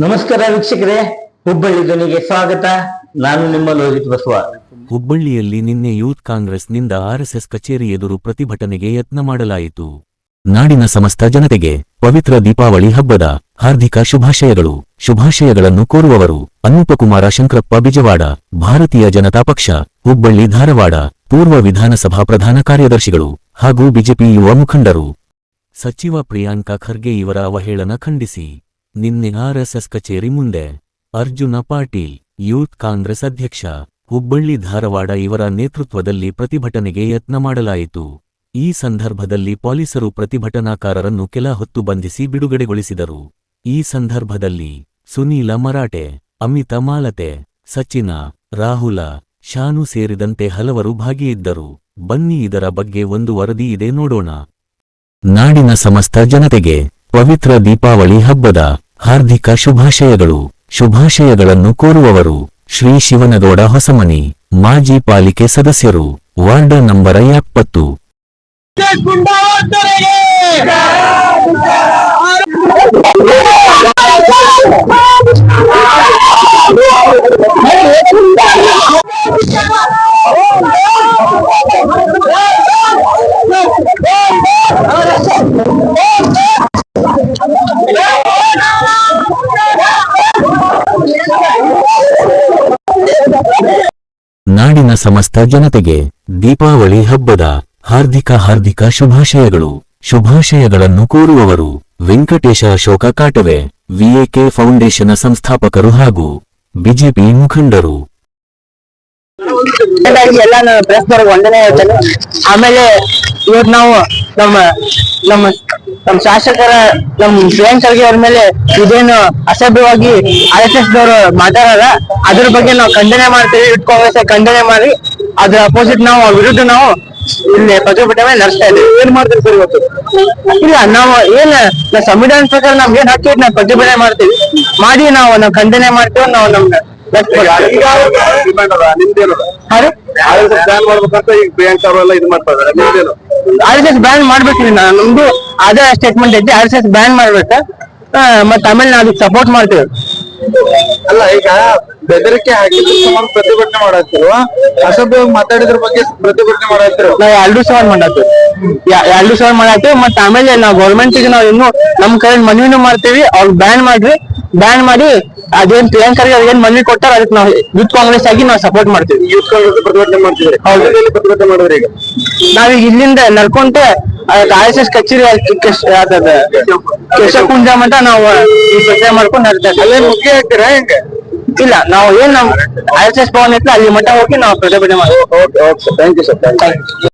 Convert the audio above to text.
ನಮಸ್ಕಾರ ವೀಕ್ಷಕರೇ, ಹುಬ್ಬಳ್ಳಿ ಧ್ವನಿಗೆ ಸ್ವಾಗತ. ನಾನು ನಿಮ್ಮ ಲೋಹಿತ್ ಬಸವ. ಹುಬ್ಬಳ್ಳಿಯಲ್ಲಿ ನಿನ್ನೆ ಯೂತ್ ಕಾಂಗ್ರೆಸ್ನಿಂದ ಆರ್ಎಸ್ಎಸ್ ಕಚೇರಿ ಎದುರು ಪ್ರತಿಭಟನೆಗೆ ಯತ್ನ ಮಾಡಲಾಯಿತು. ನಾಡಿನ ಸಮಸ್ತ ಜನತೆಗೆ ಪವಿತ್ರ ದೀಪಾವಳಿ ಹಬ್ಬದ ಹಾರ್ದಿಕ ಶುಭಾಶಯಗಳು. ಶುಭಾಶಯಗಳನ್ನು ಕೋರುವವರು ಅನೂಪಕುಮಾರ ಶಂಕರಪ್ಪ ಬಿಜವಾಡ, ಭಾರತೀಯ ಜನತಾ ಪಕ್ಷ, ಹುಬ್ಬಳ್ಳಿ ಧಾರವಾಡ, ಪೂರ್ವ ವಿಧಾನಸಭಾ ಪ್ರಧಾನ ಕಾರ್ಯದರ್ಶಿಗಳು ಹಾಗೂ ಬಿಜೆಪಿ ಯುವ ಮುಖಂಡರು. ಸಚಿವ ಪ್ರಿಯಾಂಕಾ ಖರ್ಗೆ ಇವರ ಅವಹೇಳನ ಖಂಡಿಸಿ. ನಿನ್ನೆ ಆರ್ಎಸ್ಎಸ್ ಕಚೇರಿ ಮುಂದೆ ಅರ್ಜುನ ಪಾಟೀಲ್, ಯೂತ್ ಕಾಂಗ್ರೆಸ್ ಅಧ್ಯಕ್ಷ, ಹುಬ್ಬಳ್ಳಿ ಧಾರವಾಡ ಇವರ ನೇತೃತ್ವದಲ್ಲಿ ಪ್ರತಿಭಟನೆಗೆ ಯತ್ನ ಮಾಡಲಾಯಿತು. ಈ ಸಂದರ್ಭದಲ್ಲಿ ಪೊಲೀಸರು ಪ್ರತಿಭಟನಾಕಾರರನ್ನು ಕೆಲ ಹೊತ್ತು ಬಂಧಿಸಿ ಬಿಡುಗಡೆಗೊಳಿಸಿದರು. ಈ ಸಂದರ್ಭದಲ್ಲಿ ಸುನೀಲ ಮರಾಠೆ, ಅಮಿತ ಮಾಲತೆ, ಸಚಿನ, ರಾಹುಲ, ಶಾನು ಸೇರಿದಂತೆ ಹಲವರು ಭಾಗಿಯಿದ್ದರು. ಬನ್ನಿ ಇದರ ಬಗ್ಗೆ ಒಂದು ವರದಿ ಇದೆ ನೋಡೋಣ. ನಾಡಿನ ಸಮಸ್ತ ಜನತೆಗೆ ಪವಿತ್ರ ದೀಪಾವಳಿ ಹಬ್ಬದ ಹಾರ್ದಿಕ ಶುಭಾಶಯಗಳು. ಶುಭಾಶಯಗಳನ್ನು ಕೋರುವವರು ಶ್ರೀ ಶಿವನಗೌಡ ಹೊಸಮನಿ, ಮಾಜಿ ಪಾಲಿಕೆ ಸದಸ್ಯರು, ವಾರ್ಡ್ ನಂಬರ್ ಎಪ್ಪತ್ತು. ನಾಡಿನ ಸಮಸ್ತ ಜನತೆಗೆ ದೀಪಾವಳಿ ಹಬ್ಬದ ಹಾರ್ದಿಕ ಹಾರ್ದಿಕ ಶುಭಾಶಯಗಳು. ಶುಭಾಶಯಗಳನ್ನು ಕೋರುವವರು ವೆಂಕಟೇಶ ಅಶೋಕ ಕಾಟವೆ, ವಿಎಕೆ ಫೌಂಡೇಶನ್ ಸಂಸ್ಥಾಪಕರು ಹಾಗೂ ಬಿಜೆಪಿ ಮುಖಂಡರು. ಆಮೇಲೆ ನಾವು ನಮ್ಮ ನಮ್ಮ ನಮ್ಮ ಶಾಸಕರ ನಮ್ ಪ್ರಿಯಾಂಕ್ ಸರ್ಗೆ ಅವ್ರ ಮೇಲೆ ಇದೇನು ಅಸಭ್ಯವಾಗಿ ಆರ್ ಎಸ್ ಎಸ್ ದವರು ಮಾತಾಡಲ್ಲ ಅದ್ರ ಬಗ್ಗೆ ನಾವು ಖಂಡನೆ ಮಾಡ್ತೀವಿ ಯೂತ್ ಕಾಂಗ್ರೆಸ್ ಖಂಡನೆ ಮಾಡಿ ಅದ್ರ ಅಪೋಸಿಟ್ ನಾವು ವಿರುದ್ಧ ನಾವು ಇಲ್ಲಿ ಪ್ರತಿಭಟನೆ ನಡೆಸ್ತಾ ಇದ್ದೀವಿ. ಏನ್ ಮಾಡ್ತೀವಿ ಸರ್ ಇವತ್ತು? ಇಲ್ಲ ನಾವು ಏನ್ ಸಂವಿಧಾನ ಪ್ರಕಾರ ನಮ್ಗೆ ಏನ್ ಹಾಕಿ ನಾವು ಪ್ರತಿಭಟನೆ ಮಾಡ್ತೀವಿ. ಮಾಡಿ ನಾವು ನಾವು ಖಂಡನೆ ಮಾಡ್ತೀವಿ ನಾವು ನಮ್ಗೆ ಬ್ಯಾನ್ ಮಾಡ್ಬೇಕಂತ ಈಗ ಪ್ರಿಯಾಂಕಾ ಅವರೆಲ್ಲ ಇದು ಮಾಡ್ತಾ ಇದಾರೆ ನಿಮ್ದೇನು ಆರ್ ಎಸ್ ಎಸ್ ಬ್ಯಾನ್ ಮಾಡ್ಬೇಕ್ರಿ ನಾ ನಮ್ದು ಅದೇ ಸ್ಟೇಟ್ಮೆಂಟ್ ಐತಿ ಆರ್ ಎಸ್ ಎಸ್ ಬ್ಯಾನ್ ಮಾಡ್ಬೇಕ. ಮತ್ತ್ ಆಮೇಲೆ ನಾವು ಅದಕ್ಕೆ ಸಪೋರ್ಟ್ ಮಾಡ್ತೇವೆ ಅಲ್ಲ ಈಗ ಬೆದರಿಕೆ ಹಾಕಿದ್ರು ಸುಮಾರು ಪ್ರತಿಭಟನೆ ಮಾಡತ್ತಿರು ಅಸಭ್ಯ ಮಾತಾಡಿದ್ರ ಬಗ್ಗೆ ಪ್ರತಿಭಟನೆ ಮಾಡತ್ತಿರು ನಾವು ಎರಡು ಸಾವಿರ ಮಾಡತ್ತೇವೆ ಎರಡು ಸಾವಿರ ಮಾಡತ್ತೇವೆ ಮತ್ತ್ ಆಮೇಲೆ ನಾವು ಗೌರ್ಮೆಂಟ್ ನಾವು ಇನ್ನು ನಮ್ ಕಡೆ ಮನವಿನೂ ಮಾಡ್ತೀವಿ ಅವ್ರು ಬ್ಯಾನ್ ಮಾಡ್ರಿ. ಬ್ಯಾನ್ ಮಾಡಿ ಅದೇನ್ ಪ್ರಿಯಾಂಕರ್ ಅದೇನ್ ಮನವಿ ಕೊಟ್ಟಾರ? ಅದಕ್ಕೆ ನಾವು ಯೂತ್ ಕಾಂಗ್ರೆಸ್ ಆಗಿ ನಾವು ಸಪೋರ್ಟ್ ಮಾಡ್ತೀವಿ. ಯೂತ್ ಕಾಂಗ್ರೆಸ್ ಪ್ರತಿಭಟನೆ ಮಾಡ್ತೀವಿ ಹೌದು. ಎಲ್ಲಿ ಪ್ರತಿಭಟನೆ ಮಾಡಿದ್ರಿ ಈಗ? ನಾವೀಗ ಇಲ್ಲಿಂದ ನಡ್ಕೊಂತ ಆರ್ ಎಸ್ ಎಸ್ ಕಚೇರಿ ಕೇಶಕುಂಜ ಮಠ ನಾವು ಈ ಪ್ರಚಾರ ಮಾಡ್ಕೊಂಡು ನಡ್ತಾ ಅಲ್ಲೇ ಮುಖ್ಯ ಹಾಕ್ತೀರಾ ಹೆಂಗೆ? ಇಲ್ಲ ನಾವು ಏನ್ ನಮ್ ಆರ್ ಎಸ್ ಎಸ್ ಭವನ್ ಐತ್ಲ ಅಲ್ಲಿ ಮಠ ಹೋಗಿ ನಾವು ಪ್ರತಿಭಟನೆ ಮಾಡ್ತೀವಿ. Okay okay. Thank you sir thank you